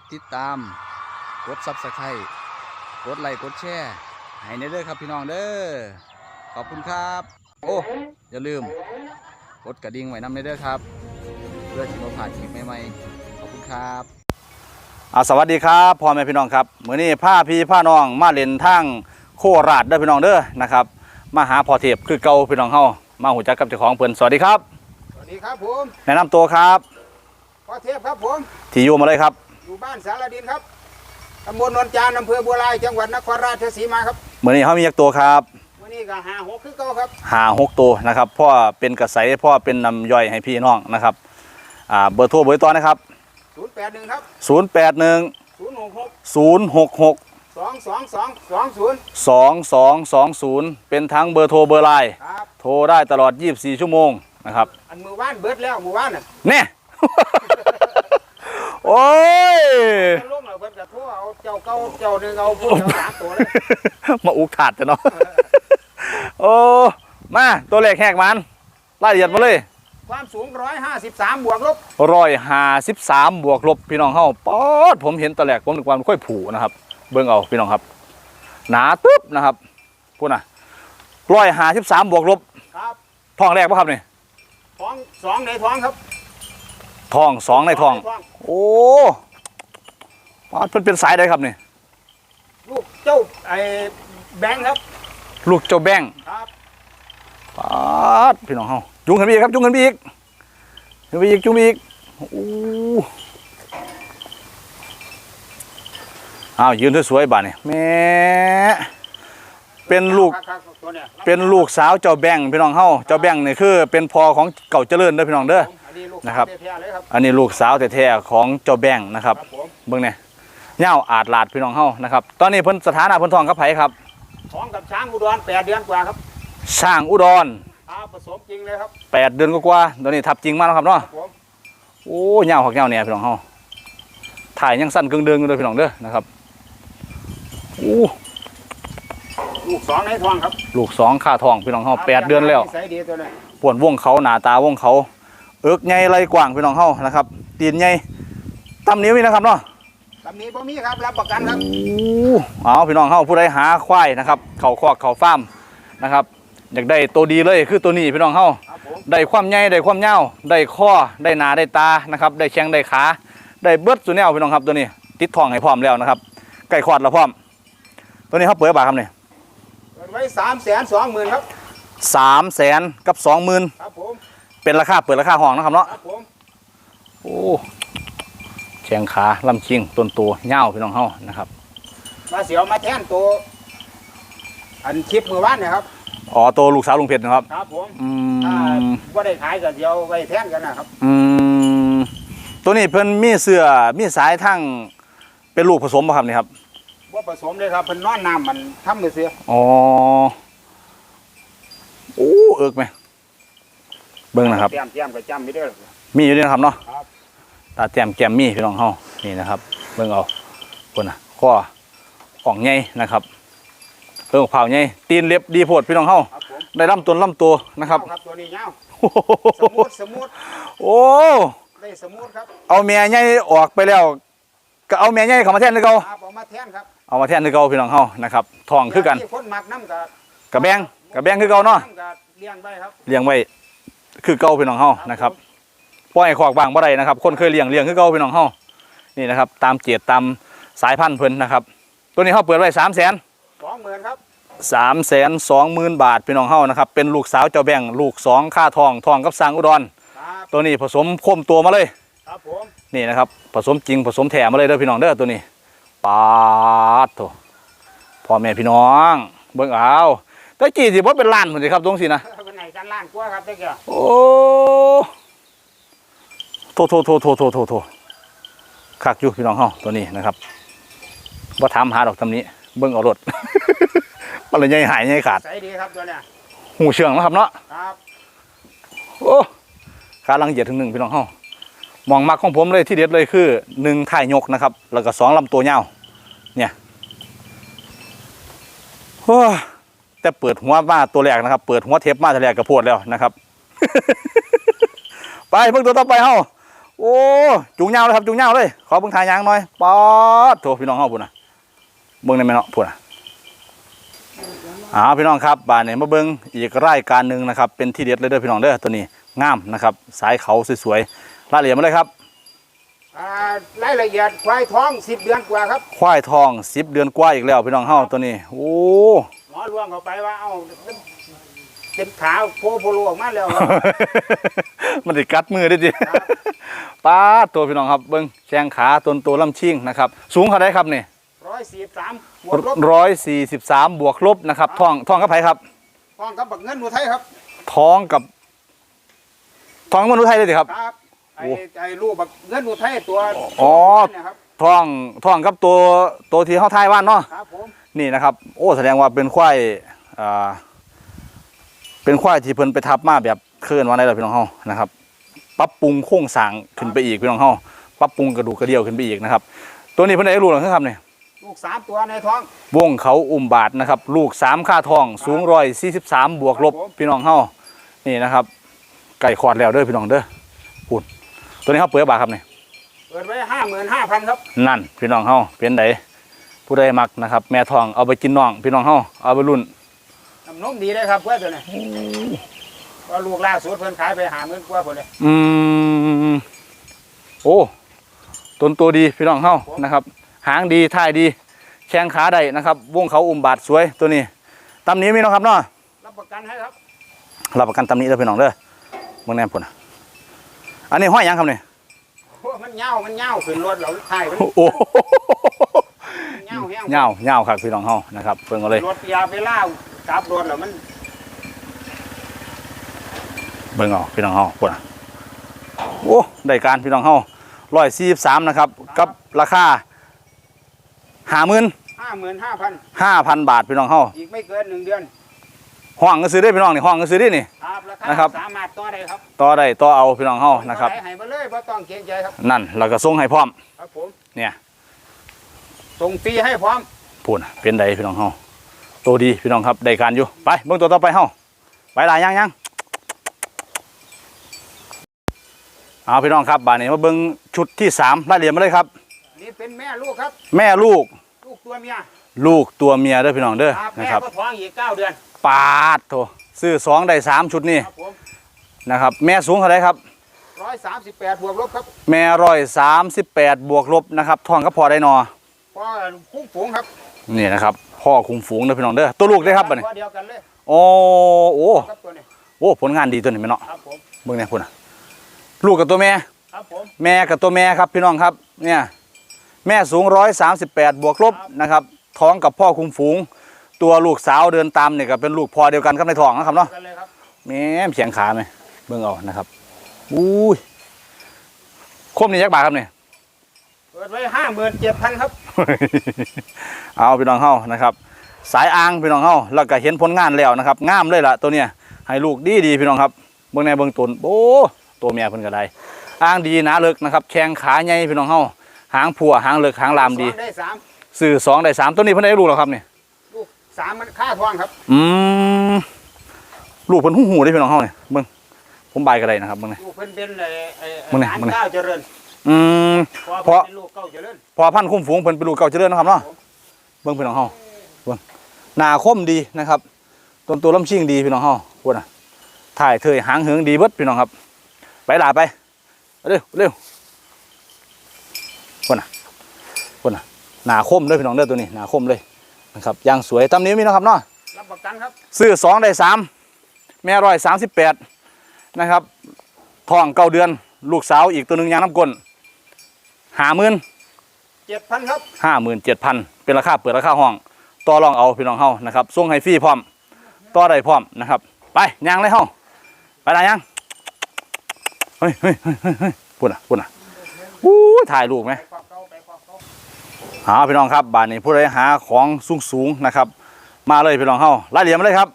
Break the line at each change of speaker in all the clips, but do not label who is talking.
ดติดตาม กดซับสไครต์กดไลค์กดแชร์ให้ในเด้อครับพี่น้องเด้อขอบคุณครับ โอ้อย่าลืม กดกระดิ่งไว้นำในเด้อครับ เพื่อที่เราผ่านคลิปใหม่ๆขอบคุณครับอาสวัสดีครับพ่อแม่พี่น้องครับมื้อนี้ผ้าพี่ผ้าน้องมาเล่นทางโคราชเด้อพี่น้องเด้อนะครับมาหาพ่อเทพคือเก่าพี่น้องเฮามาหูจักกับเจ้าของเพิ่นสวัสดีครับ
สวัสดีครับผม
แนะนำตัวครับ
พ่อเทพครับผม
ที่อยู่มาเลยครับ
อยู่บ้านสารดินครับตำบลนนจานอำเภอบัวลายจังหวัดนครราชสีมาครับ
มื้อนี้เฮามีจักตัวครับ
วันนี้ก็หาหกคือเก่าครับ
หาหกตัวนะครับพ่อเป็นกระใสพ่อเป็นนำย่อยให้พี่น้องนะครับอ่าเบอร์โทรเบอร์ต่อนะครับ
081ครับ
0 8 1
066
0 6 6
222 20
2 2 2 0เป็นทั้งเบอร์โทรเบอร์ไลน์
ครับ
โทรได้ตลอด 24 ชั่วโมงนะครับ
อันมือว่านเบิดแล้วมือว่านน่ะ
แน่ โอ้ย
ลงแล้วเบิดกระทั่วเอาเจ้าเก่าเจ้าหนึ่งเอาพวกเจ้าสามตัวเลย
มาอุกขาดจะเนาะโอ้มาตัวเลขแหกมันรายละเอียดมาเลย
ความสูง 153 บวกลบ
ร้อยห้าสิบสามบวกลบพี่น้องเฮาป๊อดผมเห็นตอนแรกผมนึกว่ามันค่อยผูนะครับ เบิ่งเอาพี่น้องครับ หนาตึ๊บนะครับพูดนะร้อยห้าสิบสามบวกลบ
ครับ
ท้องแรกป่ะครับนี่
ท้องสองในท้องครับ
ท้องสองในท้อง
สใน
โอ้ป๊อดเพิ่นเป็นสายใดครับนี่
ลูกเจ้าไอ้แบงค์ครับ
ลูกเจ้าแบงค์
ครับ
ป๊อดพี่น้องเฮาจุงขึ้นไปอีกครับ จุงขึ้นไปอีกขึ้นไปอีกจุงไปอีกโอ้อ้าวยืนสวยๆบ้านี่แม่เป็นลูก
ครับครับตัวเนี่ย
เป็นลูกสาวเจ้าแบงค์พี่น้องเฮาเจ้าแบงค์นี่คือ เป็นพ่อของเก่าเจริญเด้อพี่น้องเด้อ
อันนี้ลูก
นะครับ
สาวแท้ๆเลยครับ
อันนี้ลูกสาวแท้ๆของเจ้าแบงค์นะครับ
ครับผม
เบิ่งเนี่ยเหย้าอาดลาดพี่น้องเฮานะครับ ตอนนี้เพิ่นสถานะเพิ่นท้องกับไผครับ
ท้องกับช้างอุดรแปดเดือนกว่าครับ
ช่างอุดร
อาผสมจริงเลยครับ
8 เดือนกว่าๆตอนนี้ทับจริงมากแล้วครับเนาะ
ครับผม
โอ้เหย้าหักเหย้าเนี่ยพี่น้องเฮาถ่ายยังสั้นกึ่งเดือนอยู่เด้อพี่น้องเด้อนะครับโอ้
ลูกสองในท้องครับ
ลูกสองค่าทองพี่น้องเฮาแปดเดือนแล้ว
ใส่ดีตัวเลย
ป่วนวงเขาหน้าตาวงเขา เอิกใหญ่ไหลกว้างพี่น้องเฮานะครับตีนใหญ่ตำนิ้วนี่นะครับเนาะ
ตำนี้พ่มีครับรับประกันครับ
อู้เอาพี่น้องเฮาผู้ใดหาควายนะครับ เขาคอกเขาฟาร์มนะครับ อยากได้ตัวดีเลยคือตัวนี้พี่น้องเฮา
ครับผม
ได้ความใหญ่ได้ความยาวได้ข้อได้หนาได้ตานะครับได้แข้งได้ขาได้เบิดสุดแนวพี่น้องครับตัวนี้ ติดทองให้พร้อมแล้วนะครับใกล้คลอดแล้วพร้อม ตัวนี้เขาเปิดบาทครับนี่
เปิดไว้สามแสนสองหมื่นครับ
สามแสนกับสองหมื่น
ครับผม
เป็นราคาเปิดราคาห้องนะครับเนาะ
ครับผม
โอ้แข้งขาลำชิงต้นตัวยาวพี่น้องเฮานะครับ
มาเสียวมาแทนตัวอันคลิปมือว่านเนะครับ
อ๋อตัวลูกสาวลุงเพชรนะครับ
ครับผม
อื
ถ้ามว่าได้ขายก็เดียวไว้แทนกันนะครับ
อืมตัวนี้เพิ่นมีเสื้อมีสายทั้งเป็นลูกผสมป่ะครับนี่ครับ
ว่าผสมเลยครับเป็นนอนน้ำมันทำมือเสีย
อ๋อ โอ้ เอิกไหม เบิ่งนะครับ
เตรียมเตรียมกับจำไม่ได้หรอก
มีอยู่ด้วยนะครับเนาะ
ครับ
ตาแต้มแก้มมีพี่น้องเฮานี่นะครับ เบิ่งเอาคนน่ะข้ออ่องใหญ่นะครับเพิ่งเผาใหญ่ตีนเล็บดีโพดพี่น้องเฮา
ครับผม
ได้ลำต้นลำตัวนะครับ
เงาครับตัวนี้เงาสมูทสมูท
โอ้
ได้สมูทครับ
เอาแม่ใหญ่ออกไปแล้วก็เอาแม่ใหญ่เข้ามาแทนคือเก่า
ครับเอามาแทนครับ
เอามาแทนคือเก่าพี่น้องเฮานะครับทองคือกัน
ที่คนหมักน้ำกับ
กระแบงกระแบงคือเก่าเนาะำ
กับเลี้ยงไปครับ
เลี้ยงไว้ คือเก่าพี่น้องเฮานะครับปล่อยให้คอกบางบ่ได้นะครับ คนเคยเลี้ยงเลี้ยงคือเก่าพี่น้องเฮานี่นะครับ ตามเจียดตามสายพันธุ์เพิ่นนะครับ ตัวนี้เฮาเปิดไว้3 0 0 0 0 0
สองหมื่นครับ
3 2 0 0 0 0บาทพี่น้องเฮานะครับ เป็นลูกสาวเจ้าแบงลูก2ค่าทองทองกับสร้างอุดร
ครับ
ตัวนี้ผสมโคมตัวมาเลย
ครับผม
นี่นะครับ ผสมจริงผสมแถมมาเลยเด้อพี่น้องเด้อตัวนี้ปาดโถพ่อแม่พี่น้อง เบิ่งเอาตะกี้สิบ่เป็นล้านเหมือนสิครับตรงสินะ
เป็นไหน กันล้านกว่าครับตะเกียบ
โอ้โทโทโทโทโทโทโทคักอยู่พี่น้องเฮาตัวนี้นะครับบ่ถามหาดอกตำนี้ เบิ่งเอารถมันเลยใหญ่หายใหญ่ขาด
ใสดีครับตัวเนี้ย
หูเชื่องนะครับเนาะ
ครับ
โอ้ขาลังเหยียดถึงหนึ่งพี่น้องเฮามองมักของผมเลยที่เด็ดเลยคือหนึ่งท่ายยกนะครับ แล้วก็สองลำตัวยาวเนี่ยโอ้ย แต่เปิดหัวมาตัวแรกนะครับ เปิดหัวเทปมาตัวแรกกระโพดแล้วนะครับ ไปเพิ่งตัวต่อไปเฮาโอ้จุงยาวเลยครับจุงยาวเลย ขอเบิ่งทายยางหน่อยป๊อดโถพี่น้องเฮาพุ่นนะเบิ่งได้ไหมเนาะพุ่นนะอ่าพี่น้องครับบานนี้มาเบิ่งอีกรายการหนึ่งนะครับ เป็นที่เด็ดเลยเด้อพี่น้องเด้อตัวนี้งามนะครับ สายเขาสวยๆรายละเอียดมาเลยครับ
อ่ารายละเอียดควายท้องสิบเดือนกว่าครับ
ควายทองสิบเดือนกว่าอีกแล้วพี่น้องเฮาตัวนี้ โอ้
หม อลวงเข้าไปว่า เอ้าเป็นขาโพโพโลออกมาแล้วครับ
มันติกัดมือได้ดิ
ครับ
ป้าดตัวพี่น้องครับเบิ้งแข้งขาตนตัวลำชิงนะครับ สูงเท่าไรครับนี่
ร้อยสี่สามบวกลบ
ร้อยสี่สิบสามบวกลบนะครับท้องท้องกับไผครับ
ท้องกับบักเงินอุทัยครับ
ท้องกับ ท้องมนุษย์ไทยเลยดิครับ
ครับ ไอ้
โอ้
ไอ้ลูกบักเงินอุทัยตัว
อ๋อ
เนี่ยครับ
ท้องท้องกับตัวตัวที่เขาทายว่านเนาะ
ครับผม
นี่นะครับ โอ้แสดงว่าเป็นควายอ่าเป็นควายที่เพิ่นไปทับมาแบบเคลื่อนวันได้แล้วพี่น้องเฮานะครับปรับปรุงโครงสร้างขึ้นไปอีกพี่น้องเฮาปรับปรุงกระดูกกระเดี่ยวขึ้นไปอีกนะครับ ตัวนี้เพิ่นได้รู้หรือครับเนี่ย
ลูกสามตัวในท้อง
วงเขาอุ้มบาทนะครับ ลูกสามค่าทอง สูงร้อยสี่สิบสามบวกลบ
ครับผม
พี่น้องเฮานี่นะครับ ไก่ขอดแล้วเด้อพี่น้องเด้อพูดตัวนี้เขาเปิดบาทครับเนี่ย
เปิดไว้ห้าหมื่นห้าพันครับ
นั่นพี่น้องเฮาเป็นได ผู้ใดมักนะครับ แม่ทองเอาไปกินน้องพี่น้องเฮาเอาไปรุ่น
น้ำนมดีเลยครับเพื่อนตัวนี้ก็ลูกล่าสุดเพิ่นขายไปหาหมื่นกว่าคนเลย
อืมโอ้ต้นตัวดีพี่น้องเฮานะครับ หางดีท่ายดี แข้งขาได้นะครับวงเขาอุ้มบาทสวยตัวนี้ตำหนี้มีเนาะครับเนาะ
รับประกันให้ครับ
รับประกันตำหนี้เด้อพี่น้องเด้อเบิ่งแนมพุ่นน่ะอันนี้ห้อยหยังครับเนี่ย
โอ้มันเงามันเงาขึ้นรถเราถ่ายมัน
โอ้โห
เงาแห้ง
เงาเงาครับพี่น้องเฮานะครับเพิ่งเอาเลย
รถยาไปล่าวกลับรถแล้วมัน
เบิ่งเอาพี่น้องเฮาพุ่นน่ะโอ้ได้การพี่น้องเฮาร้อยสี่สิบสามนะครับ กับราคาห้าหมื่น
ห้าหมื่นห้าพัน
ห้าพันบาทพี่น้องเฮา
อีกไม่เกินหนึ่งเดือน
ห้องก็ซื้อได้พี่น้องนี่ห้องก็ซื้อได้นี่
ครับราคา
นะครับ
สามารถต่อได้ครับ
ต่อได้ต่อเอาพี่น้องเฮานะครับ
ต่อได้ให้มาเลยเพราะต้องเกรงใจครับ
นั่นแล้วก็ส่งให้พร้อม
ครับผม
เนี่ย
ส่งฟรีให้พร้อม
พูดน่ะเป็นใดพี่น้องเฮาตัวดีพี่น้องครับได้การอยู่ไปเบิ่งตัวต่อไปเฮาไปหลายยังยังเอาพี่น้องครับบาดนี้มาเบิ่งชุดที่สามรายละเอียดมาเลยครับ
นี่เป็นแม่ลูกครับ
แม่ลูก
ลูกตัวเมีย
ลูกตัวเมียเด้อพี่น้องเด้อ
ครับ
นะ
แม่
ครับ
ก็ท้องอีกเก้าเดือน
ปาดโถซื้อสองได้สามชุดนี่
ครับผม
นะครับแม่สูงเท่าไรครับ
ร้อยสามสิบแปดบวกลบครับ
แม่ร้อยสามสิบแปดบวกลบนะครับท้องก็พอได้นอ
พอคุ้มฝูงครับ
นี่นะครับ พ่อคุมฝูงเด้อพี่น้องเด้อตัวลูกได้อครับบัดนี้
ตัวเดียวกันเลย
โอ้โอ้
ครับตัวนี้
โอ้ผลงานดีตัวนี้แม่เนาะ
ครับผม
เบิ่งเนี่ยพุ่นน่ะลูกกับตัวแม่
ครับผม
แม่กับตัวแม่ครับพี่น้องครับเนี่ยแม่สูงร้อยสามสิบแปดบวกลบนะครับท้องกับพ่อคุมฝูง ตัวลูกสาวเดินตามเนี่ยก็เป็นลูกพ่อเดียวกันกับในท้องนะครับเนาะ
กันเลยครับ
แม่มเสียงขาไหมเบิ่งเอานะครับอุ้ยคมนี่ยักบาทครับเนี่ย
เปิดไว้ห้าหมื่นเจ็ดพันครับ
เอาพี่น้องเฮานะครับ สายอ่างพี่น้องเฮาแล้วก็เห็นผลงานแล้วนะครับงามเลยล่ะตัวเนี้ยให้ลูกดีดีๆพี่น้องครับเบิ่งในเบิ่งตนโอ้ตัวเมียเพิ่นก็ได้อ่างดีหนาเลิกนะครับแข้งขาใหญ่พี่น้องเฮาหางผัวหางเลิกหางลามดี
สองได้สาม
สื่อสองได้สามตัวนี้เพิ่นได้ลูกแล้วครับเนี่ย
ลูกสามมันค่าทองครับ
อืมลูกเพิ่นหูหูได้พี่น้องเฮาเนี่ยเบิ่งผมบายก็ได้นะครับเบิ่งนี่
ลูกเพิ่นเป็นไอ้ไอ้ไอ้
มึงเนี่ย
หลาน
มึงเนี่ย
เก้าวเจริญ
อืม
พอ
เพราะ
เป็นลูกเก้าวเจริญ
พอพันธุ์คุ้มฝูงเพิ่นเป็นลูกเก่าเจริญนะครับเนาะเบิ่งพี่น้องเฮาเบิ่งหน้าคมดีนะครับต้นตัวลำชิงดีพี่น้องเฮาพูดน่ะถ่ายเถยหางเหิงดีเบิดพี่น้องครับ ไปหลาไปเร็วเร็วพูดน่ะพูดน่ะหน้าคมเลยพี่น้องเด้อตัวนี้หน้าคมเลยนะครับอย่างสวยตำนี้มีนะครับเนาะ
รับประกันครับ
ซื้อสองได้สามแม่ร้อยสามสิบแปดนะครับท้องเก้าเดือน ลูกสาวอีกตัวหนึ่งยางน้ำก้น หาหมื่น
เจ็ดพันครับ
ห้าหมื่นเจ็ดพันเป็นราคาเปิดราคาห้องต่อรองเอาพี่น้องเฮานะครับส่งให้ฟรีพร้อมต่อได้พร้อมนะครับ ไปย่างเลยเฮาไปได้ยังเฮ้ยเฮ้ยเฮ้ยเฮ้ยเฮ้ยพูดน่ะพูดน่ะอู้ยถ่ายรูปไหม
ไปครอบเขาไปครอบเขา
หาพี่น้องครับบ้านนี้ผู้ใดหาของสูงสูงๆนะครับ มาเลยพี่น้องเฮาไล่เหลี่ยมมาเลยครับ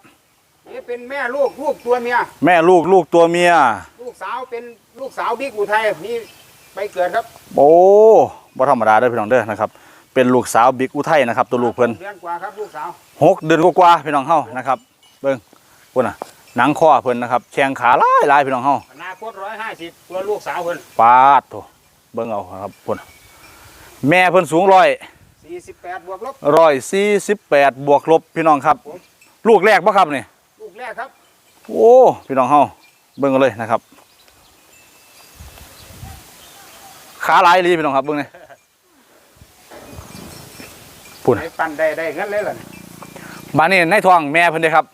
นี่เป็นแม่ลูกลูกตัวเมีย
แม่ลูกลูกตัวเมีย
ลูกสาวเป็นลูกสาวบิ๊กอุทัยนี่ ไปเกิดครับ
โอ้บ่ธรรมดาเด้อพี่น้องเด้อนะครับ เป็นลูกสาวบิ๊กอุทัยนะครับ ตัวลูกเพิ่น
เดือนกว่าครับลูกสาว
หกเดือนกว่าๆพี่น้องเฮานะครับเบิ่งพุ่นน่ะหนังคอเพิ่นนะครับแข้งขาหลายหลายพี่น้องเฮา
อนาคตร้อยห้าสิบตัวลูกสาวเพิ่น
ปาดโถเบิ่งเอาครับพุ่นน่ะแม่เพิ่นสูงร้อย
สี่สิบแปดบวกลบ
ร้อยสี่สิบแปดบวกลบพี่น้องครับ ลูกแรกบ่ครับนี่
ลูกแรกครับ
โอ้พี่น้องเฮาเบิ่งกันเลยนะครับ ขาหลายลีพี่น้องครับเบิ่งนี่พุ่น
ไอ้ปั่นได้ได้เงินเลยล่ะ
บ้านนี้ในท้องแม่เพิ่นเด้ครับ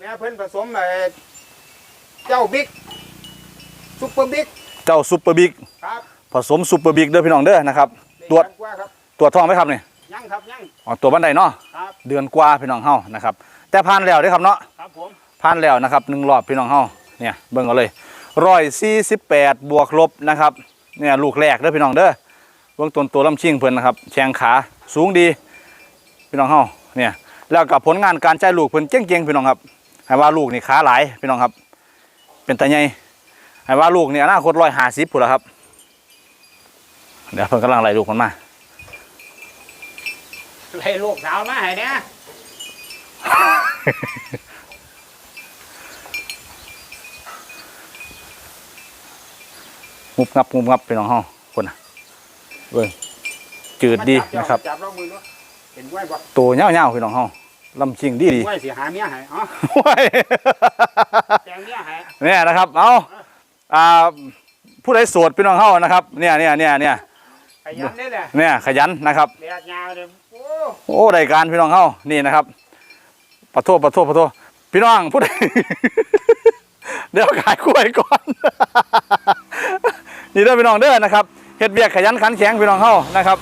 แม่เพิ่นผสมไอ้เจ้าบิ๊กซุปเปอร์บิ๊ก
เจ้าซุปเปอร์บิ๊ก
ครับ
ผสมซุปเปอร์บิ๊กเด้อพี่น้องเด้อนะครับ
ได้
ตรวจ
เดือนกว่าครับ
ตรวจท้องไหมครับนี่
ยังครับยัง
อ๋อตัวบันไดเนาะ
ครับ
เดือนกว่าพี่น้องเฮานะครับ แต่ผ่านแล้วเด้อครับเนาะ
ครับผม
ผ่านแล้วนะครับหนึ่งรอบพี่น้องเฮาเนี่ยเบิ่งเอาเลยร้อยสี่สิบแปดบวกลบนะครับ เนี่ยลูกแรกเด้อพี่น้องเด้อเบื้องต้นตัวลำชิงเพิ่นนะครับแข้งขาสูงดีพี่น้องเฮาเนี่ยแล้วกับผลงานการใจายลูกเพิ่นเก่งๆพี่น้องครับให้ว่าลูกนี่ขาหลายพี่น้องครับ เป็นตาใหญ่ให้ว่าลูกนี่อนาคตร้อยห้าสิบพุ่นละครับเดี๋ยวเพิ่นกำลังไล่ลูกมันมา
ให้ลูกสาวมาให้เนี่ย
งุบงับงุบงับพี่น้องเฮาคนน่ะเบิ่งจืดดีนะครับ
จับเรามือเนาะเป็นไว้บ่
ตัวเงาวๆพี่น้องเฮาลำชิงดีดี
ไว้สิหาเมียให้อ๋อ
โอ้ย
แต่งเมียให้
เนี่ยนะครับเอาอ่าผู้ใดโสดพี่น้องเฮานะครับ เนี่ยเนี่ยเนี่ยเนี่ย
ขยันนี่แหละ
เนี่ยขยันนะครับ
แดกยาวเลยโอ้
โอ้ได้การพี่น้องเฮานี่นะครับปะโทษปะโทษปะโทษพี่น้องผู้ใด เดี๋ยวขายกล้วยก่อน นี่เด้อพี่น้องเด้อนะครับเฮ็ดเบียกขยันขันแข็งพี่น้องเฮานะครับ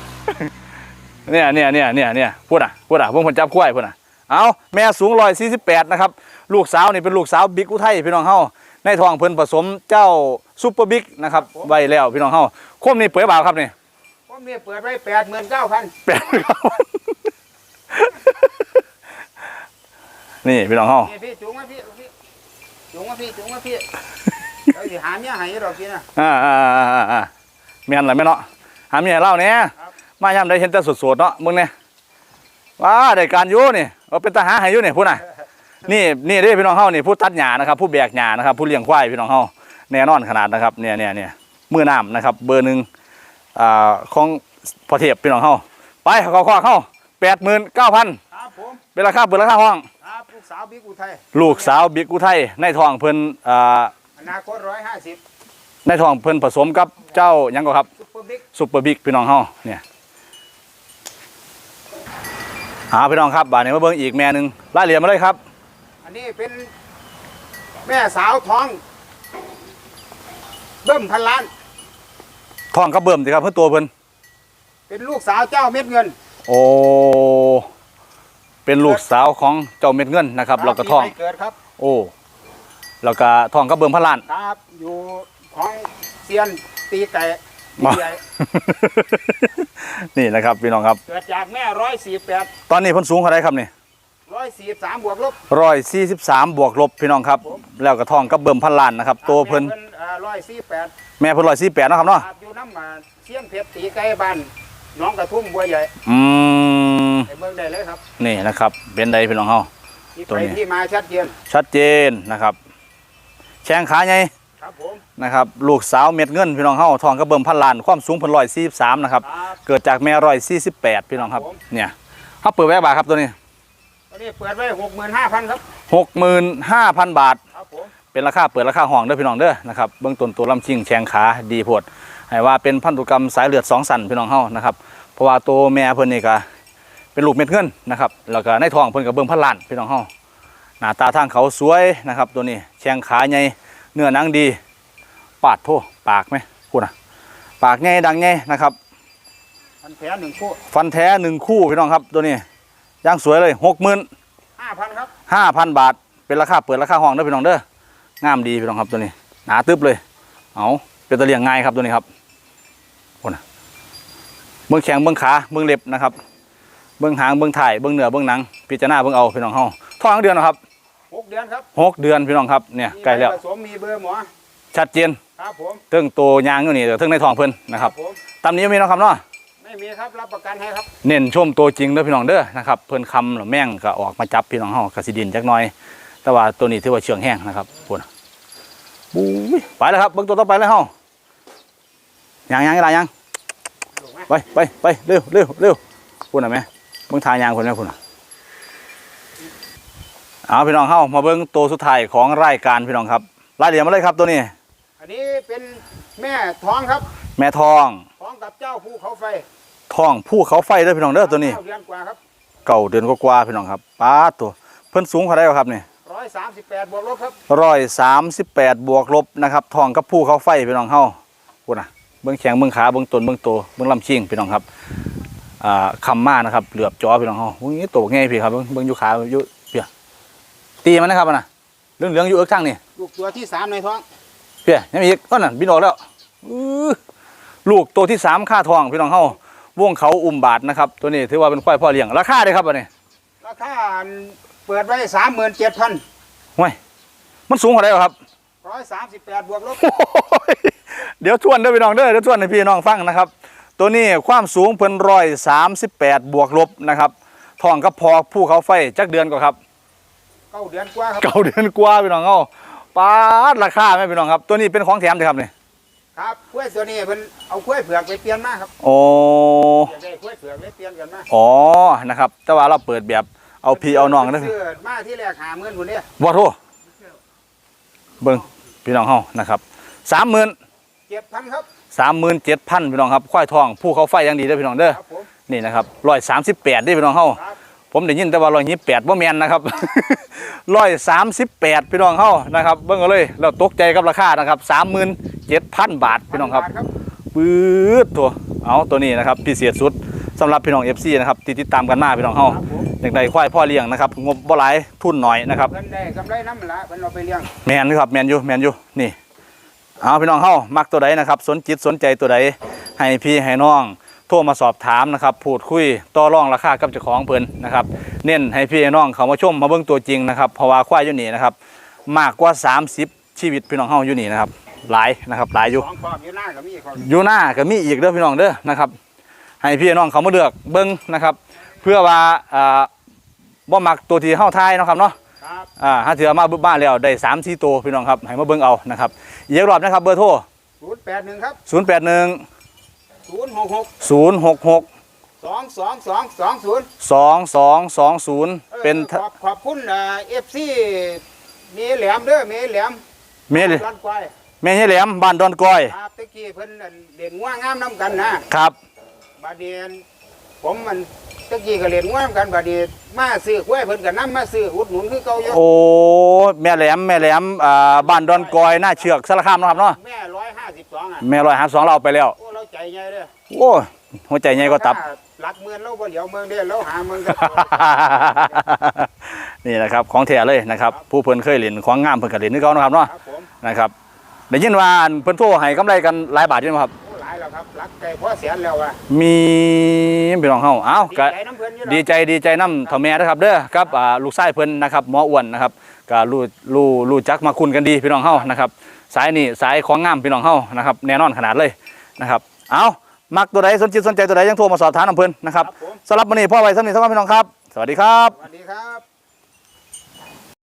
เนี่ยเนี่ยเนี่ยเนี่ยเนี่ยพูดอะพูดอะพวกคนจับกล้วยพูดอะเอาแม่สูงร้อยสี่สิบแปดนะครับลูกสาวนี่เป็นลูกสาวบิ๊กอุทัยพี่น้องเฮาในท้องเพิ่นผสมเจ้าซุปเปอร์บิ๊กนะครับไว้แล้วพี่น้องเฮาคมนี่เปิดบ่าวครับนี่
ผมเนี่ยเปิดไว้แปดหมื่นเก้าพัน
แปดครับนี่พี่น้องเฮา
นี่พี่จุงมาพี่พี่ จุงมาพี่จุงมาพี่เดี๋ยวสิหาเมียให้ดอกพี่นะ
อ่าอ่าอ่าอ่าอ่าแม่นอะไรแม่เนาะหาเมียเล่าเนี่ย
ครับ
มายามได้เห็นแต่สดๆเนาะมึงเนี่ยว้าได้การอยู่นี่เอาเป็นทหารให้อยู่นี่พูดน่ะนี่นี่เด้พี่น้องเฮานี่ผู้ตัดหญ้านะครับผู้แบกหญ้านะครับผู้เลี้ยงควายพี่น้องเฮาแน่นอนขนาดนะครับเนี่ยเนี่ยเนี่ยมือน้ำนะครับ เบอร์หนึ่งอ่าของพอเทียบพี่น้องเฮาไปเขาข้อเข้าแปดหมื่นเก้าพัน
ครับผม
เป็นราคาเปิดราคาห้อง
ครับ ลูกสาวบิ๊กอุทัย
ลูกสาวบิ๊กอุทัยในท้องเพิ่นอ่า
อนาคตร้อยห้าสิบ
ในท้องเพิ่นผสมกับเจ้าหยังก็ครับ
ซุปเปอร์บิ๊ก
ซุปเปอร์บิ๊กพี่น้องเฮาเนี่ยหาพี่น้องครับบาดนี้มาเบิ่งอีกแม่หนึงรายละเอียดมาเลยครับ
อันนี้เป็นแม่สาวท้อง เบิ้มพันล้าน
ท้องกระเบิ่มสิครับเพื่อตัวเพิ่น
เป็นลูกสาวเจ้าเม็ดเงิน
โอ้ เป็นลูกสาวของเจ้าเม็ดเงินนะครับแล้วก็ท้อง
ปีใหม่เกิดครับ
โอ้แล้วก็ท้องกระเบิ่มพันล้าน
ครับอยู่ของเซียนตีไก่
มา
ใหญ่
นี่นะครับพี่น้องครับ
เกิดจากแม่ร้อยสี่แปด
ตอนนี้เพิ่นสูงเท่าไรครับนี่
ร้อยสี่สามบวกลบ
ร้อยสี่สิบสามบวกลบพี่น้องครับ
ผม
แล้วก็ท้องกระเบิ่มพันล้านนะครับตัวเพิ่น
ร้อยสี่แปด
แม่เพิ่นร้อยสี่แปดนาะครับเนาะ
อยู่น้ำมาเซียนเพชรตีไก่บ้าน น้องกระทุ่มบัวใหญ่
อืม
ในเมืองได้เลยครับ
นี่นะครับ เป็นใดพี่น้องเฮา
ที่
ตัว
ไป
นี้
ที่มาชัดเจน
ชัดเจนนะครับ แข้งขาใหญ่
ครับผม
นะครับ ลูกสาวเม็ดเงินพี่น้องเฮาทองกระเบิ่มพันล้านความสูงเพิ่นร้อยสี่สิบสามนะครับ
ครับ
เกิดจากแม่ร้อยสี่สิบแปดพี่น้องครับ
ครับผม
เนี่ยเขาเปิดแวะบาทครับตัวนี้
ตอนนี้เปิดไว้หกหมื่นห้าพันครับ
หกหมื่นห้าพันบาท
ครับผม
เป็นราคาเปิดราคาห้องเด้อพี่น้องเด้อนะครับเบื้องต้นตัวลำชิงแชงขาดีโพด ให้ว่าเป็นพันธุกรรมสายเลือดสองสันพี่น้องเฮานะครับเพราะว่าตัวแม่เพิ่นนี่ก็เป็นลูกเม็ดเงินนะครับแล้วก็ในท้องเพิ่นก็เบิ่งพันล้านพี่น้องเฮาหน้าตาทางเขาสวยนะครับ ตัวนี้แชงขาใหญ่เนื้อหนังดี ปาดโทปากไหมพูดนะปากใหญ่ดังใหญ่นะครับ
พันแผลหนึ่งคู่
ฟันแท้หนึ่งคู่พี่น้องครับตัวนี้ย่างสวยเลยหกหมื่น
ห้าพันครับ
ห้าพันบาทเป็นราคาเปิดราคาห้องเด้อพี่น้องเด้องามดีพี่น้องครับตัวนี้หนาตึ๊บเลยเอา เป็นตะเลียงง่ายครับตัวนี้ครับโอ้นะเบื้องแข็งเบื้องขาเบื้องเล็บนะครับ เบื้องหางเบื้องถ่ายเบื้องเหนือเบื้องหนังพิจารณาเบื้องเอาพี่น้องเฮาท้องเดือนนะครับ
หกเดือนครับ
หกเดือนพี่น้องครับเนี่ย
มี
ใกล้แล้ว
ใบผสมมีเบอร์หมอ
ชัดเจน
ครับผม
เทิงโตยางอยู่นี่เดี๋ยวเทิงในท้องเพิ่นนะครับ
ผม
ตามนี้มีเนาะครับเนาะ
ไม่มีครับรับประกันให้ครับ
เน้นชมตัวจริงเด้อพี่น้องเด้อนะครับเพิ่นคำหรือแม่งก็ออกมาจับพี่น้องเฮากสิดินจักหน่อย แต่ว่าตัวนี้ถือว่าเชื่องแห้งนะครับพุ่น บู๊ยไปแล้วครับเบิ่งตัวต่อไปเลยเฮายังยังอะไรยัง
ถูกไหม
ไปไปไปเร็วเร็วเร็วพุ่นน่ะแม่เบิ่งทางยางคนแม่พุ่นน่ะเอาพี่น้องเฮามาเบิ่งตัวสุดท้ายของรายการพี่น้องครับรายละเอียดมาเลยครับตัวนี้
อันนี้เป็นแม่ท้องครับ
แม่ทอง
ท้องกับเจ้าภูเขาไฟ
ทองผู้เขาไฟเด้อพี่น้องเด้อตัวนี้
เก้าเดือนกว่าครับ
เก่าเดือนกว่าๆพี่น้องครับป้าดตัวเพิ่นสูงเท่าไหร่ครับนี่
ร้ อยสามสิบแปดบวกลบครับ
ร้อยสามสิบแปดบวกลบนะครับทองกับผู้เขาไฟพี่น้องเฮาพูดนะเบื้องแขงเบื้องขาเบื้องต้นเบื้องโตเบื้องลำชิงพี่น้องครับอ่าคำมานะครับเหลือบจอพี่น้องเฮาอุ้ยโตง่ายพี่ครับเบิ่งเบื้องอยู่ขาอยู่เปียตีมันนะครับอันนะเรื่องเหลืองๆอยู่เอิกทั้งนี่
ลูกตัวที่สามในท้อง
เปียยังมีอีกก็นั่นบินออกแล้วอื้อลูกตัวที่สามค่าทองพี่น้องเฮาวงเขาอุ้มบาทนะครับ ตัวนี้ถือว่าเป็นควายพ่อเลี้ยงราคาได้ครับอันนี้
ราคาเปิดไว้สามหมื่นเจ็ดพัน
ห่วยมันสูงเท่าไหร่ครับ
ร้อยสามสิบแปดบวกลบ
โอ้ยเดี๋ยวทวนเด้อพี่น้องเด้อเดี๋ยวทวนให้พี่น้องฟังนะครับ ตัวนี้ความสูงเพิ่นร้อยสามสิบแปดบวกลบนะครับทองกับพอผู้เขาไฟจักเดือนก็ครับ
เก้าเดือนกว่าครับ
เก่าเดือนกว่าพี่น้องเอาปาดราคาไหมพี่น้องครับ ตัวนี้เป็นของแถมเลยครับนี่
ครับกล้วยตัวนี้เพิ่นเอากล้วยเผือกไปเปลี่ยนมาครับ
โอ้
อยากได้กล้วยเผือกเลยเปลี่ยนกันมา
อ๋อนะครับ แต่ว่าเราเปิดแบบ เอาพี่เอาน้องนะ
ซื้อมาที่แรกหาเงินคนนี้
บ่โทเบิ่งพี่น้องเฮานะครับสามหมื่น
เจ็ดพันครับ
สามหมื่นเจ็ดพันพี่น้องครับควายทองผู้เขาไฟอยังดีเด้อพี่น้องเด้อ
ครับผม
นี่นะครับร้อยสามสิบแปดพี่น้องเฮา
ครับ
ผมได้ยินแต่ว่าร้อยยี่แปดบ่แมนนะครับร้อยสามสิบแปดพี่น้องเฮานะครับเบิ่งเอาเลยเราตกใจกับราคานะครับสามหมื่นเจ็ดพันบาทพี่น้องครับ
พันบาท
ปื๊ดตัวเอาตัวนี้นะครับพิเศษสุด สำหรับพี่น้องเอฟซีนะครับที่ติดตามกันมาพี่น้องเฮา
ครับผม
อยากได้ควายพ่อเลี้ยงนะครับงบบ่หลายทุนหน่อยนะครับ
เพิ่นได้กำไรน้ำมันละเพิ่นเอาไปเลี้ยง
แมนอยู่ครับแมนอยู่แมนอยู่นี่เอาพี่น้องเฮามักตัวใดนะครับสนจิตสนใจตัวใดให้พี่ให้น้องโทรมาสอบถามนะครับพูดคุยต่อรองราคากับเจ้าของเพิ่นนะครับเน้นให้พี่ให้น้องเขามาชมมาเบิ่งตัวจริงนะครับเพราะว่าควายอยู่นี่นะครับมากกว่า 30 ชีวิตพี่น้องเฮาอยู่นี่นะครับหลายนะครับหลายอยู่
สองความอยู่หน้าก็มีความ
อยู่หน้าก็มีอีกเด้อพี่น้องเด้อนะครับ ให้พี่น้องเขามาเลือกเบิ้งนะครับ เพื่อว่าอ่าบ่มักตัวที่เฮาทายเนาะครับเนาะ
ครับ
อ่าถ้าเถือมาบึ้บ้านแล้วได้3 4ตัวพี่น้องครับให้มาเบิ่งเอานะครับอีกรอบนะครับเบอร์โทร
ศูนย์แปดหนึ่งครับ
081
ศูนย์หกหก
066
สองสองสองสองศูนย์
2220เป็น
ขอบขอบคุณเอฟซีเมแหลมเด้อเมแหลม
เมย
ร้านควาย
แม่ยายแหลมบ้านดอนก้อย
ครับตะกี้เพิ่นอั่นเล่นง่วงงามน้ำกันนะครับ บาดเดียนผมมันตะกี้ก็เล่นง่วงกันบาดเดียนมาซื้อกล้วยเพิ่นก็นํมาซื้ออุดหนุนคือเก่าอยู่
โอ้แม่แหลมแม่แหลมอ่าบ้านดอนก้อยหน้าเชือกสารคามเนาะครับเนาะ
แม่ร้อยห้าสิบสองอะ
แม่ร้อยหาสองเราเอาไปแล้ว
โอ้เราใจใหญ่เด้อ
โอ้ยหัวใจใหญ่ก็ตับ
หลักเมืองเราบ่เหลียวเมืองเด้อเราหาเมืองกัน
นี่นะครับของแท้เลยนะครับ ผู้เพิ่นเคยเล่นของงามเพิ่นก็เล่นนี่เขานะครับเนาะ
ครับผม
นะครับได้ยินว่าอันเพิ่นโทรให้กำไรกันหลายบาทอยู่นะครับ
โอ้หลาย แล้วครับหลักไก่พ่อแสนแล้วอะ
มีพี่น้องเฮาเอ้า
ดี
ก็
ใจน้ำเพิ่นอยู่
ดีใจดีใจนํเฒ่าแม่นะครับเด้อครับอ่าลูกชายเพิ่นนะครับหมออ้วนนะครับก็รู้รู้รู้จักมาคุ้นกันดีพี่น้องเฮานะครับสายนี่สายของงามพี่น้องเฮานะครับแน่นอนขนาดเลยนะครับเอามักตัวใดสนจิตสนใจตัวใดยังโทรมาสอบถามนํเพิ่นนะครับ
ครับผม
สำหรับมื้อนี้พ่อไว้สำนี้สำหรับพี่น้องครับ สวัสดีครับ
สวัสดีครับ